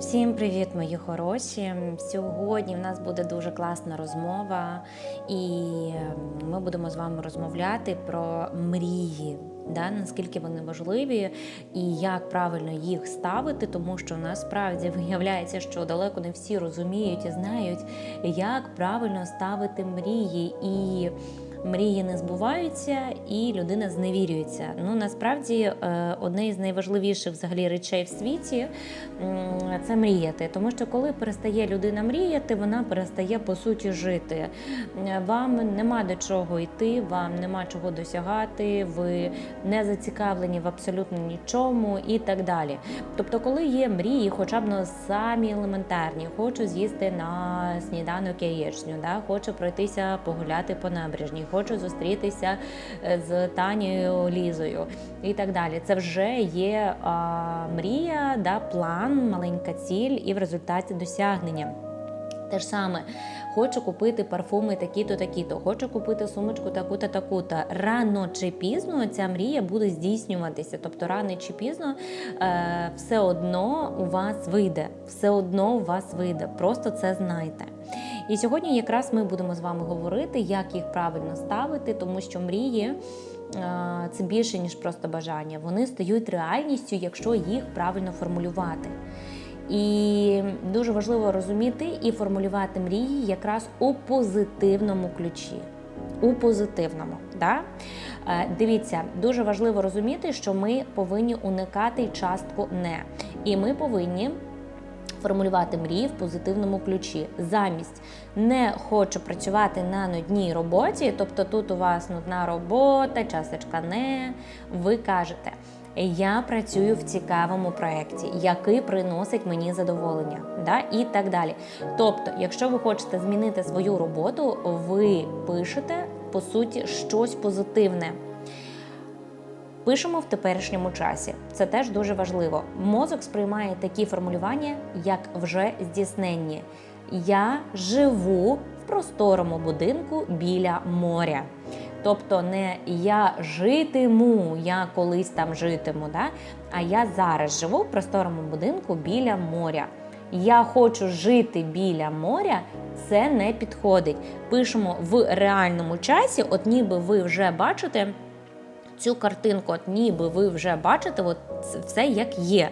Всім привіт, мої хороші! Сьогодні в нас буде дуже класна розмова, і ми будемо з вами розмовляти про мрії, да, наскільки вони важливі і як правильно їх ставити, тому що насправді виявляється, що далеко не всі розуміють і знають, як правильно ставити мрії. І Мрії не збуваються, і людина зневірюється. Ну насправді е, одне із найважливіших взагалі речей в світі це мріяти. Тому що коли перестає людина мріяти, вона перестає по суті жити. Е, Вам нема до чого йти, вам нема чого досягати, ви не зацікавлені в абсолютно нічому і так далі. Тобто, коли є мрії, хоча б ну, самі елементарні, хочу з'їсти на сніданок яєчню, да? хочу пройтися погуляти по набережній, хочу зустрітися е, з Танією Лізою і так далі. Це вже є а, мрія, да, план, маленька ціль і в результаті досягнення. Те ж саме, хочу купити парфуми такі-то, такі-то, хочу купити сумочку таку-то, таку-то. Рано чи пізно ця мрія буде здійснюватися. Тобто, рано чи пізно е, все одно у вас вийде. Все одно у вас вийде. Просто це знайте. І сьогодні якраз ми будемо з вами говорити, як їх правильно ставити, тому що мрії. е, Це більше ніж просто бажання. Вони стають реальністю, якщо їх правильно формулювати. І дуже важливо розуміти і формулювати мрії якраз у позитивному ключі. У позитивному, да? Е, Дивіться, дуже важливо розуміти, що ми повинні уникати частку не. І ми повинні формулювати мрії в позитивному ключі. Замість не хочу працювати на нудній роботі, тобто тут у вас нудна робота, часточка не. Ви кажете. Я працюю в цікавому проєкті, який приносить мені задоволення, да? і так далі. Тобто, якщо ви хочете змінити свою роботу, ви пишете по суті щось позитивне. Пишемо в теперішньому часі. Це теж дуже важливо. Мозок сприймає такі формулювання, як вже здійсненні. Я живу в просторому будинку біля моря. Тобто не я житиму, я колись там житиму, да? а я зараз живу в просторому будинку біля моря. Я хочу жити біля моря, це не підходить. Пишемо в реальному часі, от ніби ви вже бачите цю картинку, от ніби ви вже бачите, от все як є.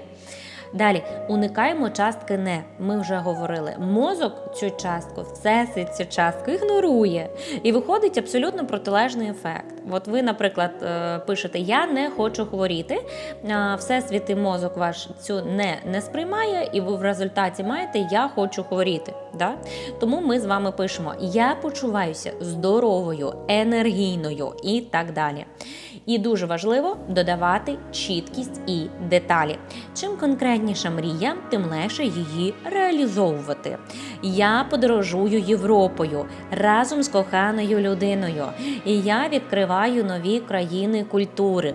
Далі уникаємо частки не. Ми вже говорили. Мозок цю частку, всесвіт цю частку ігнорує. І виходить абсолютно протилежний ефект. От ви, наприклад, е, пишете Я не хочу хворіти. а Всесвіт і мозок ваш цю не не сприймає, і ви в результаті маєте Я хочу хворіти. Да? Тому ми з вами пишемо Я почуваюся здоровою, енергійною і так далі. І дуже важливо додавати чіткість і деталі. Чим конкретніша мрія, тим легше її реалізовувати. Я подорожую Європою разом з коханою людиною. І я відкриваю нові країни культури.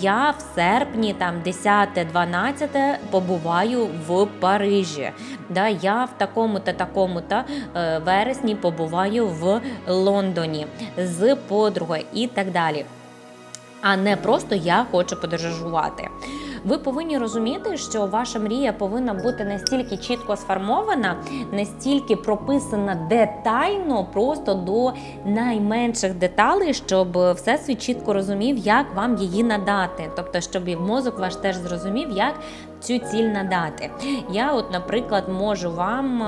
Я в серпні, там 10-12 побуваю в Парижі. Да, я в такому-то такому-то е, вересні побуваю в Лондоні з подругою і так далі а не просто я хочу подорожувати. Ви повинні розуміти, що ваша мрія повинна бути настільки чітко сформована, настільки прописана детально, просто до найменших деталей, щоб всесвіт чітко розумів, як вам її надати. Тобто, щоб і мозок ваш теж зрозумів, як цю ціль надати. Я, от, наприклад, можу вам.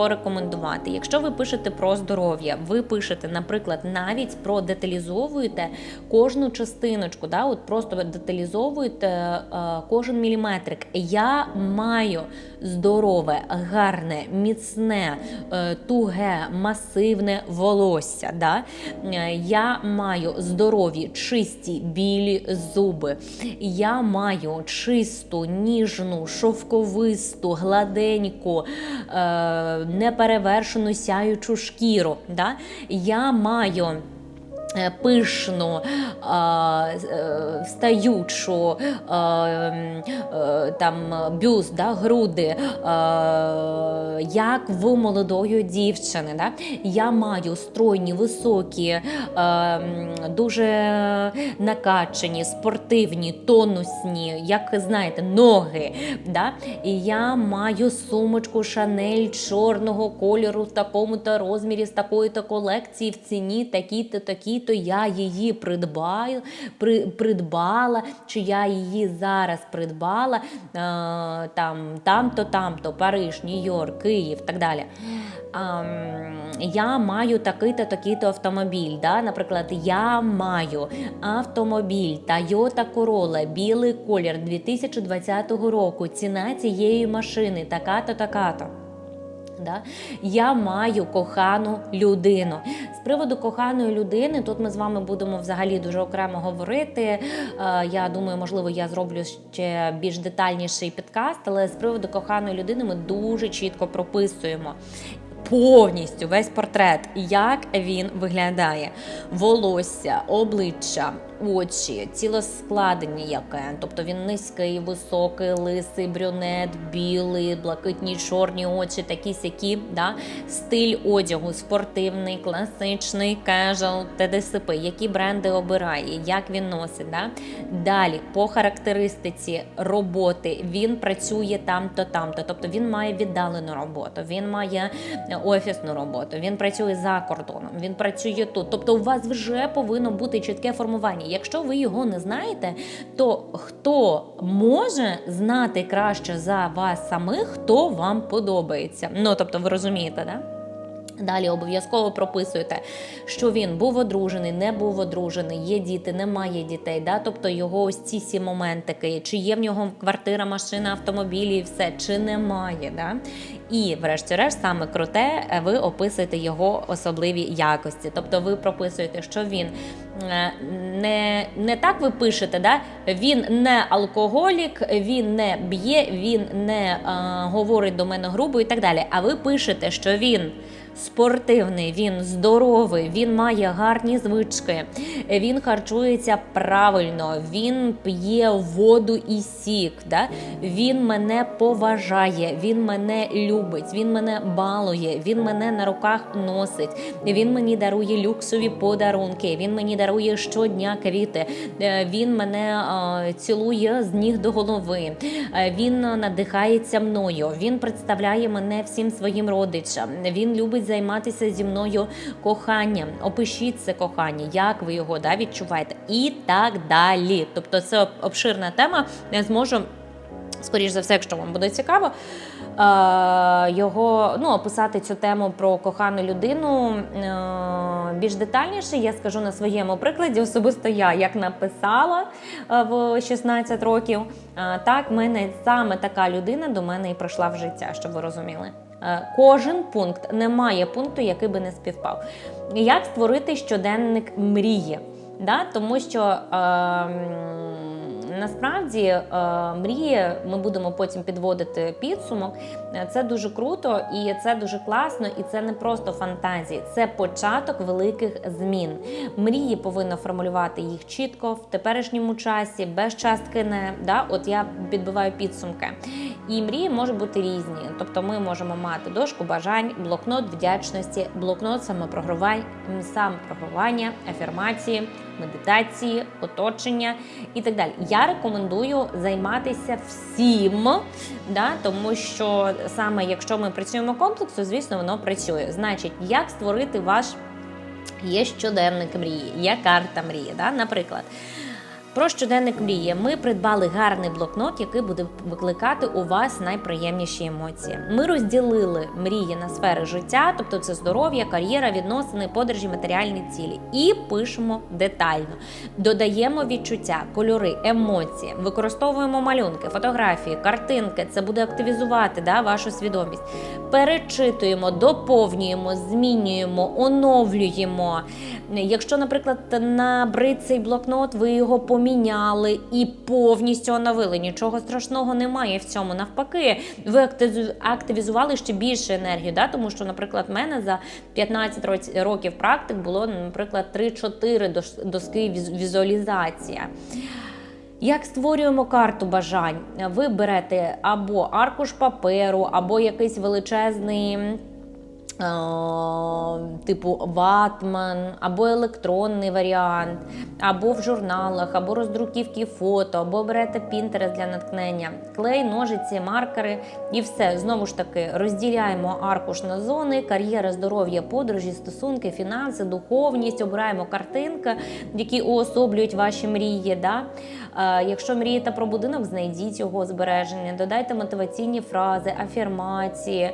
Порекомендувати. Якщо ви пишете про здоров'я, ви пишете, наприклад, навіть про деталізовуєте кожну частиночку, да, от просто деталізовуєте е, кожен міліметрик. Я маю здорове, гарне, міцне, е, туге, масивне волосся. Да? Е, Я маю здорові, чисті, білі зуби. Я маю чисту, ніжну, шовковисту, гладеньку. Е, неперевершену сяючу шкіру. Да? Я маю Пишну, а, е, встаючу, е, там бюст, да, груди, як в молодої дівчини. Да? Я маю стройні, високі, дуже накачані, спортивні, тонусні, як знаєте, ноги. Да? І я маю сумочку Шанель чорного кольору в такому-то розмірі, з такої-то колекції в ціні такі-то, такі-то. Я її придбаю, при, придбала, чи я її зараз придбала е, там, там-то, там-то, Париж, Нью-Йорк, Київ так далі. А, я маю такий-то, такий-то автомобіль. Да? Наприклад, я маю автомобіль Toyota Corolla, білий колір 2020 року. Ціна цієї машини така-то, така-то. Да? Я маю кохану людину. З приводу коханої людини, тут ми з вами будемо взагалі дуже окремо говорити. Е, Я думаю, можливо, я зроблю ще більш детальніший підкаст, але з приводу коханої людини ми дуже чітко прописуємо. Повністю весь портрет, як він виглядає: волосся, обличчя, очі, цілоскладення яке. Тобто він низький, високий, лисий, брюнет, білий, блакитні, чорні очі, такі сякі. Да? Стиль одягу спортивний, класичний, кежал, ТДСП, які бренди обирає, як він носить. Да? Далі, по характеристиці роботи, він працює там-то, там-то. Тобто він має віддалену роботу, він має офісну роботу, він працює за кордоном, він працює тут. Тобто, у вас вже повинно бути чітке формування. Якщо ви його не знаєте, то хто може знати краще за вас самих, хто вам подобається? Ну тобто, ви розумієте, да? Далі обов'язково прописуєте, що він був одружений, не був одружений, є діти, немає дітей. Да? Тобто його ось ці всі моментики, чи є в нього квартира, машина, автомобілі, і все, чи немає. Да? І, врешті-решт, саме круте, ви описуєте його особливі якості. Тобто ви прописуєте, що він е, не, не так ви пишете, да? він не алкоголік, він не б'є, він не е, говорить до мене грубо і так далі. А ви пишете, що він спортивний, він здоровий, він має гарні звички, він харчується правильно, він п'є воду і сік. Да? Він мене поважає, він мене любить, він мене балує, він мене на руках носить, він мені дарує люксові подарунки, він мені дарує щодня квіти, е, він мене цілує з ніг до голови, е, він надихається мною, він представляє мене всім своїм родичам, він любить займатися зі мною коханням. Опишіть це кохання, як ви його да, відчуваєте, і так далі. Тобто, це обширна тема. Я зможу. Скоріше за все, якщо вам буде цікаво, його ну, описати цю тему про кохану людину е, більш детальніше, я скажу на своєму прикладі. Особисто я як написала е, в 16 років, е, так мене саме така людина до мене і прийшла в життя, щоб ви розуміли. Е, Кожен пункт немає пункту, який би не співпав. Як створити щоденник мрії? Да? Тому що е, насправді е, мрії ми будемо потім підводити підсумок. Е, Це дуже круто і це дуже класно, і це не просто фантазії, це початок великих змін. Мрії повинно формулювати їх чітко в теперішньому часі, без частки не. Да? От я підбиваю підсумки. І мрії можуть бути різні. Тобто ми можемо мати дошку бажань, блокнот вдячності, блокнот самопрогравань, самопрогравання, афірмації, медитації, оточення і так далі. Я рекомендую займатися всім, да, тому що саме якщо ми працюємо комплексно, звісно, воно працює. Значить, як створити ваш є щоденник мрії, є карта мрії. Да? Наприклад, про щоденник мрії ми придбали гарний блокнот, який буде викликати у вас найприємніші емоції. Ми розділили мрії на сфери життя, тобто це здоров'я, кар'єра, відносини, подорожі, матеріальні цілі, і пишемо детально. Додаємо відчуття, кольори, емоції, використовуємо малюнки, фотографії, картинки. Це буде активізувати да, вашу свідомість. Перечитуємо, доповнюємо, змінюємо, оновлюємо. Якщо, наприклад, набрид цей блокнот, ви його поміняєте, поміняли і повністю оновили. Нічого страшного немає в цьому. Навпаки, ви активізу- активізували ще більше енергію. Да? Тому що, наприклад, в мене за 15 році- років практик було, наприклад, 3-4 доски візуалізація. Як створюємо карту бажань? Ви берете або аркуш паперу, або якийсь величезний. Е, Типу ватман, або електронний варіант, або в журналах, або роздруківки фото, або берете Pinterest для натхнення, клей, ножиці, маркери і все. Знову ж таки, розділяємо аркуш на зони, кар'єра, здоров'я, подорожі, стосунки, фінанси, духовність, обираємо картинки, які уособлюють ваші мрії. Да? Е, Якщо мрієте про будинок, знайдіть його збереження, додайте мотиваційні фрази, афірмації,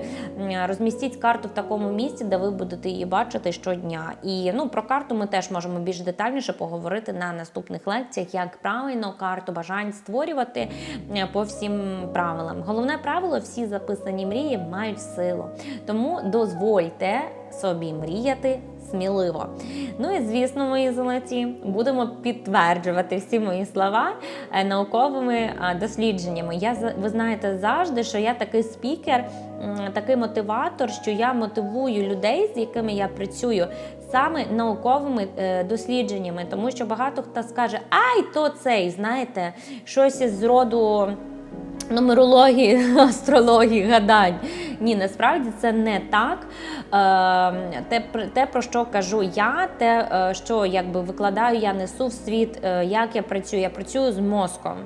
розмістіть карту в такому місці, де ви будете її бачити щодня. І ну про карту ми теж можемо більш детальніше поговорити на наступних лекціях, як правильно карту бажань створювати е, по всім правилам. Головне правило: всі записані мрії мають силу. Тому дозвольте собі мріяти сміливо. Ну і звісно, мої золоті, будемо підтверджувати всі мої слова е, науковими е, дослідженнями. Я ви знаєте завжди, що я такий спікер, такий мотиватор, що я мотивую людей, з якими я працюю. Саме науковими е, дослідженнями, тому що багато хто скаже, ай, то цей, знаєте, щось із роду нумерології, астрології, гадань. Ні, насправді це не так. Е, Те, те, про що кажу я, те, е, що якби викладаю, я несу в світ, е, як я працюю. Я працюю з мозком.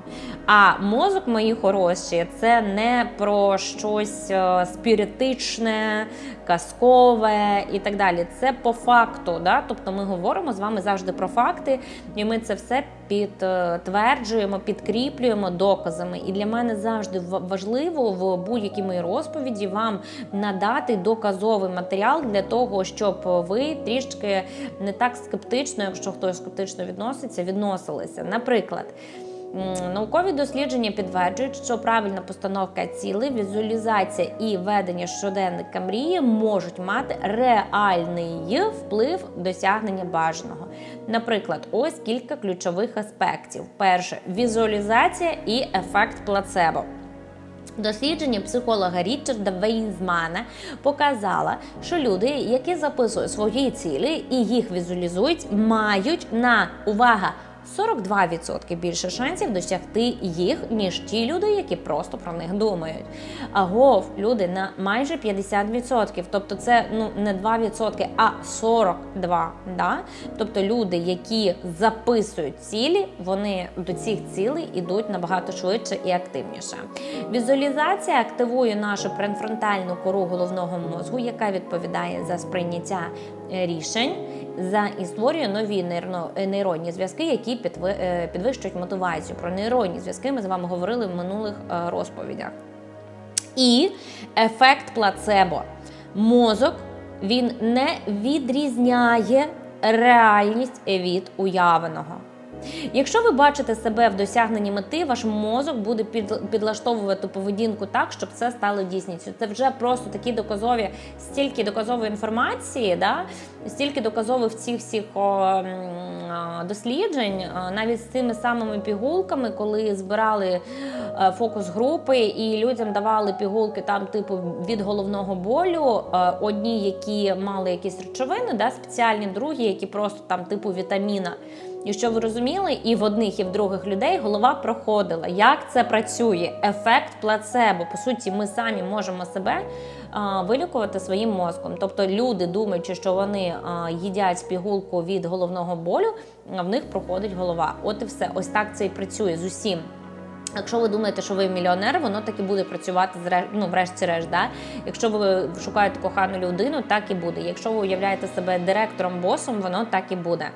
А мозок, мої хороші, це не про щось спіритичне, казкове і так далі. Це по факту. Да? Тобто ми говоримо з вами завжди про факти, і ми це все підтверджуємо, підкріплюємо доказами. І для мене завжди важливо в будь-якій моїй розповіді вам надати доказовий матеріал для того, щоб ви трішки не так скептично, якщо хтось скептично відноситься, відносилися. Наприклад. Наукові дослідження підтверджують, що правильна постановка цілей, візуалізація і ведення щоденника мрії можуть мати реальний вплив досягнення бажаного. Наприклад, ось кілька ключових аспектів: перше візуалізація і ефект плацебо. Дослідження психолога Річарда Вейзмана показало, що люди, які записують свої цілі і їх візуалізують, мають на увага 42% більше шансів досягти їх, ніж ті люди, які просто про них думають. А гов люди на майже 50%. Тобто це ну не 2%, а 42%. Да? Тобто люди, які записують цілі, вони до цих цілей йдуть набагато швидше і активніше. Візуалізація активує нашу префронтальну кору головного мозку, яка відповідає за сприйняття рішень за і створює нові е, нейронні зв'язки, які е, підвищують мотивацію. Про нейронні зв'язки ми з вами говорили в минулих е, розповідях. І ефект плацебо. Мозок він не відрізняє реальність від уявленого. Якщо ви бачите себе в досягненні мети, ваш мозок буде підлаштовувати поведінку так, щоб це стало дійсністю. Це вже просто такі доказові, стільки доказової інформації, да? стільки доказових цих всіх о, а, досліджень, навіть з цими самими пігулками, коли збирали е, фокус-групи і людям давали пігулки там, типу, від головного болю. е, Одні, які мали якісь речовини, да, спеціальні, другі, які просто там, типу, вітаміна. І що ви розуміли, і в одних, і в других людей голова проходила. Як це працює? Ефект плацебо. По суті, ми самі можемо себе а, вилікувати своїм мозком. Тобто люди, думаючи, що вони а, їдять пігулку від головного болю, а в них проходить голова. От і все. Ось так це і працює з усім. Якщо ви думаєте, що ви мільйонер, воно так і буде працювати ну, врешті-решт. Да? Якщо ви шукаєте кохану людину, так і буде. Якщо ви уявляєте себе директором, босом, воно так і буде.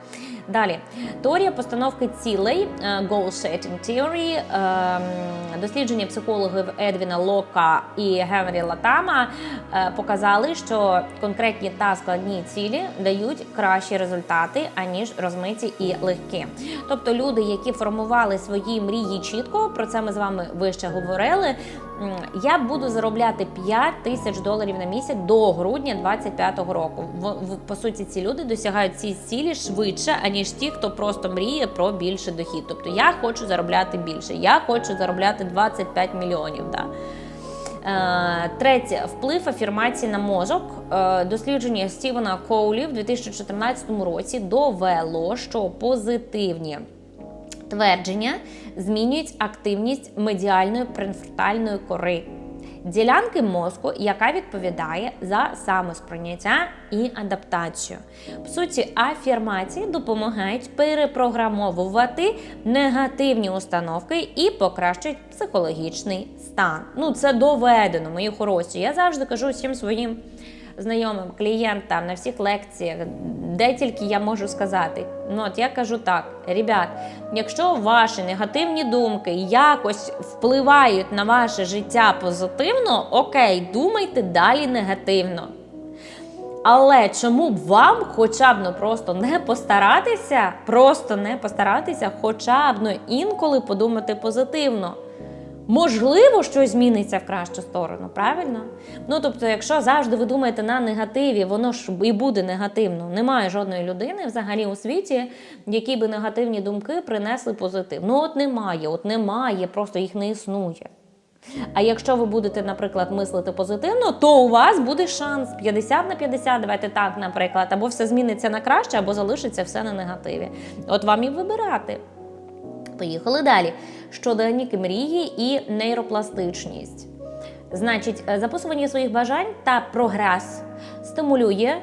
Далі, теорія постановки цілей, е, goal setting theory, ем, дослідження психологів Едвіна Лока і Генрі Латама е, показали, що конкретні та складні цілі дають кращі результати, аніж розмиті і легкі. Тобто люди, які формували свої мрії чітко, про це ми з вами вище говорили. Я буду заробляти 5 тисяч доларів на місяць до грудня 25-го року. По суті, ці люди досягають ці цілі швидше, аніж аніж ті, хто просто мріє про більший дохід. Тобто я хочу заробляти більше, я хочу заробляти 25 мільйонів. Да. Е, Третє вплив афірмації на мозок. Е, Дослідження Стівена Коулі в 2014 році довело, що позитивні твердження змінюють активність медіальної префронтальної кори. Ділянки мозку, яка відповідає за самосприйняття і адаптацію. В суті, афірмації допомагають перепрограмовувати негативні установки і покращують психологічний стан. Ну, це доведено, мої хороші. Я завжди кажу всім своїм знайомим, клієнтам на всіх лекціях, де тільки я можу сказати. Ну, от я кажу так, ребят, якщо ваші негативні думки якось впливають на ваше життя позитивно, окей, думайте далі негативно. Але чому б вам хоча б ну, просто не постаратися, просто не постаратися, хоча б ну, інколи подумати позитивно. Можливо, щось зміниться в кращу сторону, правильно? Ну тобто, якщо завжди ви думаєте на негативі, воно ж і буде негативно. Немає жодної людини взагалі у світі, які би негативні думки принесли позитив. Ну от немає, от немає, просто їх не існує. А якщо ви будете, наприклад, мислити позитивно, то у вас буде шанс 50 на 50, давайте так, наприклад, або все зміниться на краще, або залишиться все на негативі. От вам і вибирати. Поїхали далі. Щоденник мрії і нейропластичність. Значить, е, записування своїх бажань та прогрес стимулює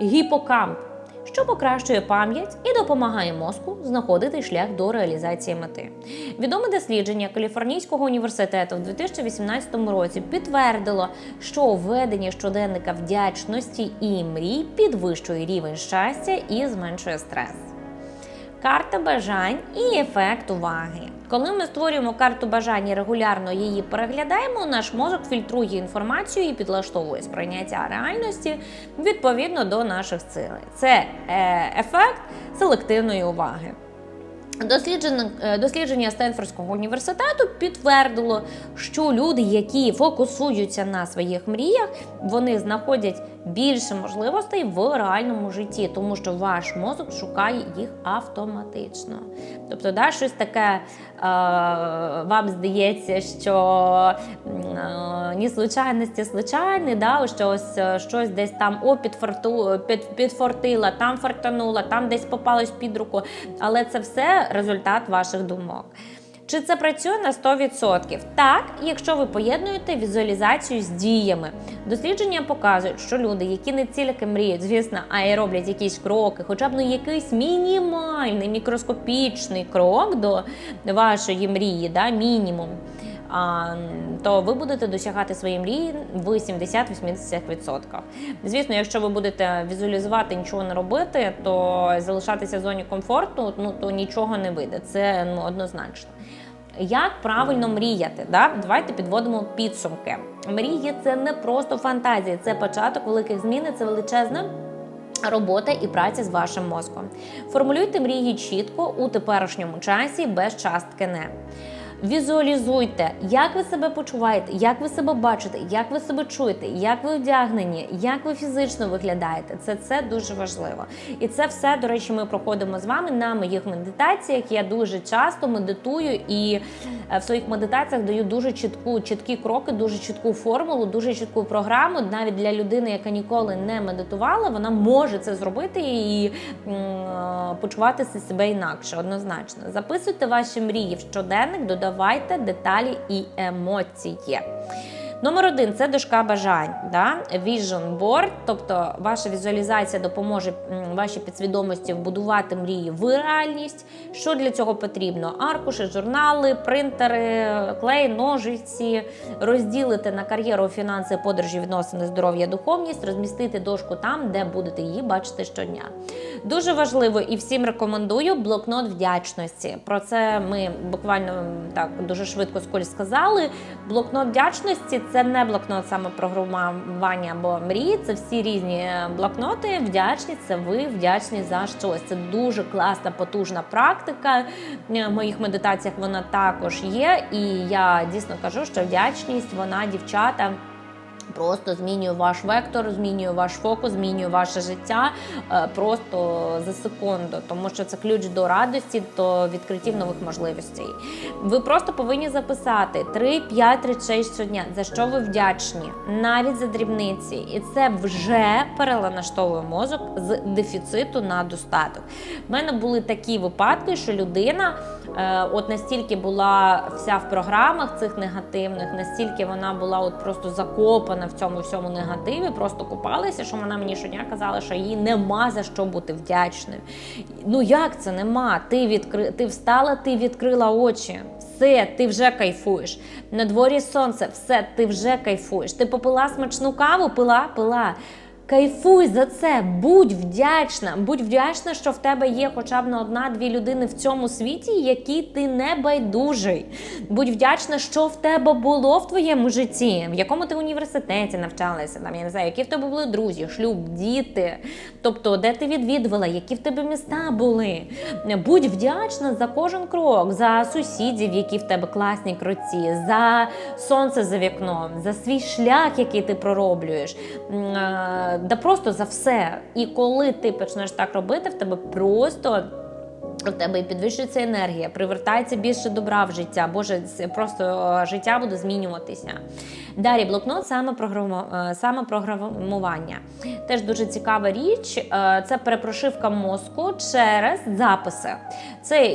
гіпокамп, що покращує пам'ять і допомагає мозку знаходити шлях до реалізації мети. Відоме дослідження Каліфорнійського університету в 2018 році підтвердило, що введення щоденника вдячності і мрій підвищує рівень щастя і зменшує стрес. Карта бажань і ефект уваги. Коли ми створюємо карту бажань і регулярно її переглядаємо, наш мозок фільтрує інформацію і підлаштовує сприйняття реальності відповідно до наших цілей. Це е, ефект селективної уваги. Е, дослідження Стенфордського університету підтвердило, що люди, які фокусуються на своїх мріях, вони знаходять більше можливостей в реальному житті, тому що ваш мозок шукає їх автоматично. Тобто, да, щось таке е, вам здається, що е, ні случайності случайні, да, що ось е, щось десь там о, підфорту, під, підфортила, там фартанула, там десь попалось під руку. Але це все результат ваших думок. Чи це працює на 100%? Так, якщо ви поєднуєте візуалізацію з діями. Дослідження показують, що люди, які не тільки мріють, звісно, а й роблять якісь кроки, хоча б ну якийсь мінімальний мікроскопічний крок до вашої мрії, да, мінімум. А, то ви будете досягати свої мрії в 70-80%. Звісно, якщо ви будете візуалізувати, нічого не робити, то залишатися в зоні комфорту, ну то нічого не вийде. Це ну, однозначно. Як правильно мріяти? Да? Давайте підводимо підсумки. Мрії це не просто фантазія, це початок великих змін, і це величезна. Робота і праця з вашим мозком. Формулюйте мрії чітко у теперішньому часі без частки не. Візуалізуйте, як ви себе почуваєте, як ви себе бачите, як ви себе чуєте, як ви одягнені, як ви фізично виглядаєте. Це це дуже важливо. І це все, до речі, ми проходимо з вами на моїх медитаціях. Я дуже часто медитую і е, в своїх медитаціях даю дуже чітку, чіткі кроки, дуже чітку формулу, дуже чітку програму. Навіть для людини, яка ніколи не медитувала, вона може це зробити і м, почуватися себе інакше. Однозначно, записуйте ваші мрії в щоденник, додавайте додавайте деталі і емоції. Номер один це дошка бажань, да? Vision Board, тобто ваша візуалізація допоможе вашій підсвідомості вбудувати мрії в реальність. Що для цього потрібно? Аркуші, журнали, принтери, клей, ножиці, розділити на кар'єру, фінанси, подорожі, відносини, здоров'я, духовність, розмістити дошку там, де будете її бачити щодня. Дуже важливо і всім рекомендую блокнот вдячності. Про це ми буквально так дуже швидко сколь сказали. Блокнот вдячності це не блокнот самопрограмування або мрії, це всі різні блокноти. Вдячність це ви вдячні за щось. Це дуже класна, потужна практика. В моїх медитаціях вона також є. І я дійсно кажу, що вдячність вона, дівчата. Просто змінює ваш вектор, змінює ваш фокус, змінює ваше життя е, просто за секунду, тому що це ключ до радості, до відкриттів нових можливостей. Ви просто повинні записати 3-5 речей щодня, за що ви вдячні, навіть за дрібниці, і це вже перелаштовує мозок з дефіциту на достаток. У мене були такі випадки, що людина от настільки була вся в програмах цих негативних, настільки вона була от просто закопана в цьому всьому негативі, просто купалася, що вона мені щодня казала, що їй нема за що бути вдячною. Ну як це нема? Ти відкри... ти встала, ти відкрила очі. Все, ти вже кайфуєш. На дворі сонце, все, ти вже кайфуєш. Ти попила смачну каву, пила, пила. Кайфуй за це, будь вдячна. Будь вдячна, що в тебе є хоча б на одна-дві людини в цьому світі, які ти не байдужий. Будь вдячна, що в тебе було в твоєму житті, в якому ти університеті навчалася, там я не знаю, які в тебе були друзі, шлюб, діти. Тобто, де ти відвідувала, які в тебе міста були. Будь вдячна за кожен крок, за сусідів, які в тебе класні круті, за сонце за вікном, за свій шлях, який ти пророблюєш. Да просто за все. І коли ти почнеш так робити, в тебе просто. У тебе і підвищується енергія, привертається більше добра в життя. Боже, просто е, життя буде змінюватися. Далі блокнот саме програмування. Теж дуже цікава річ. Е, Це перепрошивка мозку через записи. Це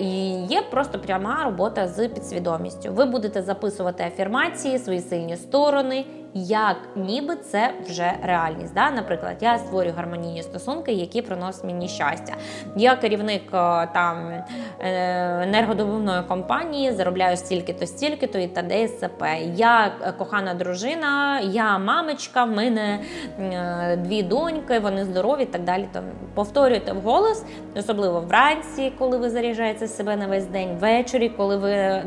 є просто пряма робота з підсвідомістю. Ви будете записувати афірмації, свої сильні сторони. Як ніби це вже реальність. Да? Наприклад, я створюю гармонійні стосунки, які приносять мені щастя. Я керівник е, там е, енергодобувної компанії, заробляю стільки-то, стільки-то і і т.п. Я кохана дружина, я мамочка, в мене е, дві доньки, вони здорові і так далі. Повторюйте вголос, особливо вранці, коли ви заряджаєте себе на весь день, ввечері, коли ви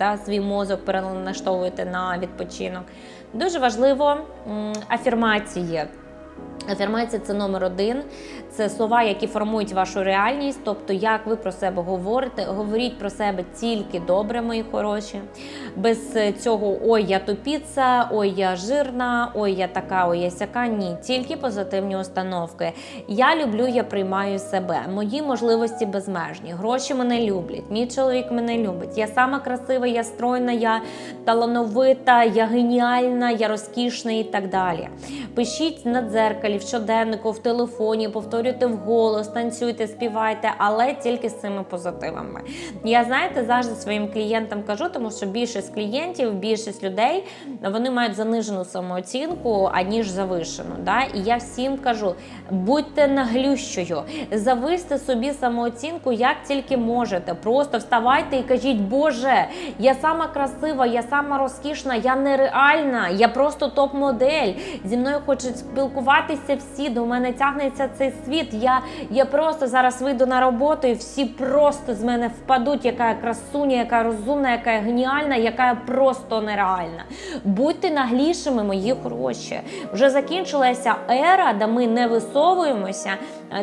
да, свій мозок перелаштовуєте на відпочинок. Дуже важливо афірмації. Афірмація це номер один. Це слова, які формують вашу реальність. Тобто, як ви про себе говорите, говоріть про себе тільки добре, мої хороші. Без цього ой, я тупіца, ой, я жирна, ой, я така, ой, я сяка. Ні, тільки позитивні установки. Я люблю, я приймаю себе. Мої можливості безмежні. Гроші мене люблять. Мій чоловік мене любить. Я сама красива, я стройна, я талановита, я геніальна, я розкішна і так далі. Пишіть на дзеркалі, в щоденнику, в телефоні, повторюйте вголос, танцюйте, співайте, але тільки з цими позитивами. Я знаєте, завжди своїм клієнтам кажу, тому що більшість клієнтів, більшість людей вони мають занижену самооцінку, аніж завишену. Да? І я всім кажу: будьте наглющою, зависьте собі самооцінку, як тільки можете. Просто вставайте і кажіть, Боже, я сама красива, я сама розкішна, я нереальна, я просто топ-модель. Зі мною хочуть спілкуватися всі. До мене тягнеться цей світ. Я, я просто зараз вийду на роботу, і всі просто з мене впадуть. Яка я красуня, яка я розумна, яка я геніальна, яка я просто нереальна. Будьте наглішими, мої хороші. Вже закінчилася ера, де ми не висовуємося,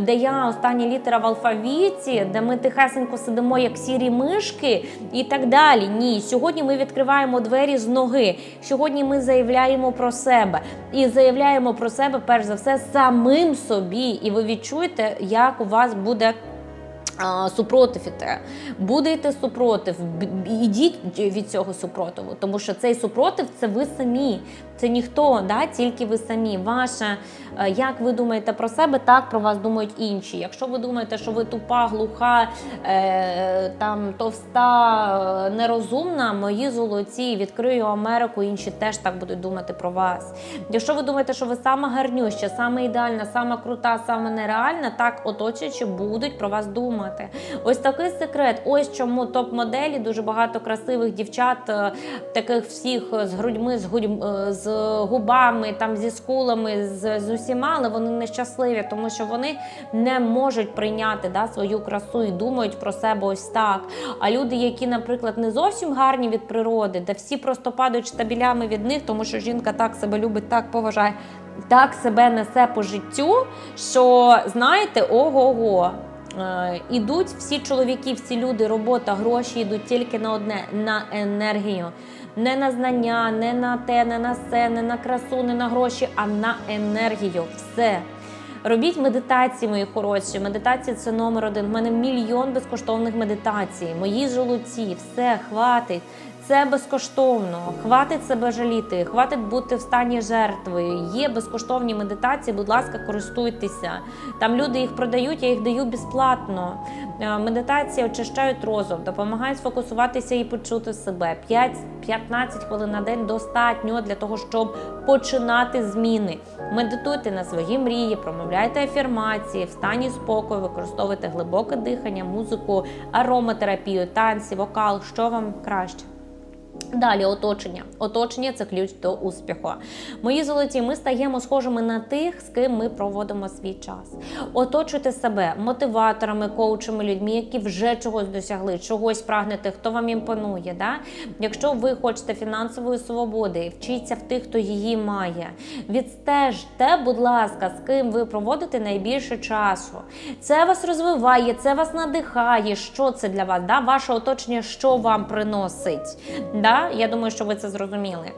де я остання літера в алфавіті, де ми тихесенько сидимо, як сірі мишки, і так далі. Ні, сьогодні ми відкриваємо двері з ноги. Сьогодні ми заявляємо про себе і заявляємо про себе перш за все самим собі. І ви відчуєте, як у вас буде. Супротив іде. буде супротив, ідіть від цього супротиву, тому що цей супротив це ви самі, це ніхто, да? тільки ви самі. Ваше, е, як ви думаєте про себе, так про вас думають інші. Якщо ви думаєте, що ви тупа, глуха, е, там товста, е, нерозумна, мої золоті, відкрию Америку, інші теж так будуть думати про вас. Якщо ви думаєте, що ви сама гарнюща, сама ідеальна, сама крута, сама нереальна, так оточуючи будуть про вас думати. Ось такий секрет. Ось чому топ-моделі дуже багато красивих дівчат, е, таких всіх з грудьми, з, гудь- е, з губами, там зі скулами, з, з усіма, але вони нещасливі, тому що вони не можуть прийняти да, свою красу і думають про себе ось так. А люди, які, наприклад, не зовсім гарні від природи, де всі просто падають штабілями від них, тому що жінка так себе любить, так поважає. Так себе несе по життю, що знаєте, ого-го. Е, ідуть всі чоловіки, всі люди, робота, гроші йдуть тільки на одне на енергію. Не на знання, не на те, не на все, не на красу, не на гроші, а на енергію. Все. Робіть медитації, мої хороші. Медитація це номер один. У мене мільйон безкоштовних медитацій. Мої золоті, все, хватить. Це безкоштовно. Хватить себе жаліти, хватить бути в стані жертви. Є безкоштовні медитації, будь ласка, користуйтеся. Там люди їх продають, я їх даю безплатно. Е, Медитації очищають розум, допомагають сфокусуватися і почути себе. 5-15 хвилин на день достатньо для того, щоб починати зміни. Медитуйте на свої мрії, промовляйте афірмації, в стані спокою, використовуйте глибоке дихання, музику, ароматерапію, танці, вокал, що вам краще. Далі оточення. Оточення це ключ до успіху. Мої золоті, ми стаємо схожими на тих, з ким ми проводимо свій час. Оточуйте себе мотиваторами, коучами, людьми, які вже чогось досягли, чогось прагнете, хто вам імпонує. Да? Якщо ви хочете фінансової свободи, вчіться в тих, хто її має. Відстежте, будь ласка, з ким ви проводите найбільше часу. Це вас розвиває, це вас надихає. Що це для вас? Да? Ваше оточення, що вам приносить? Да? Я думаю, що ви це зрозуміли.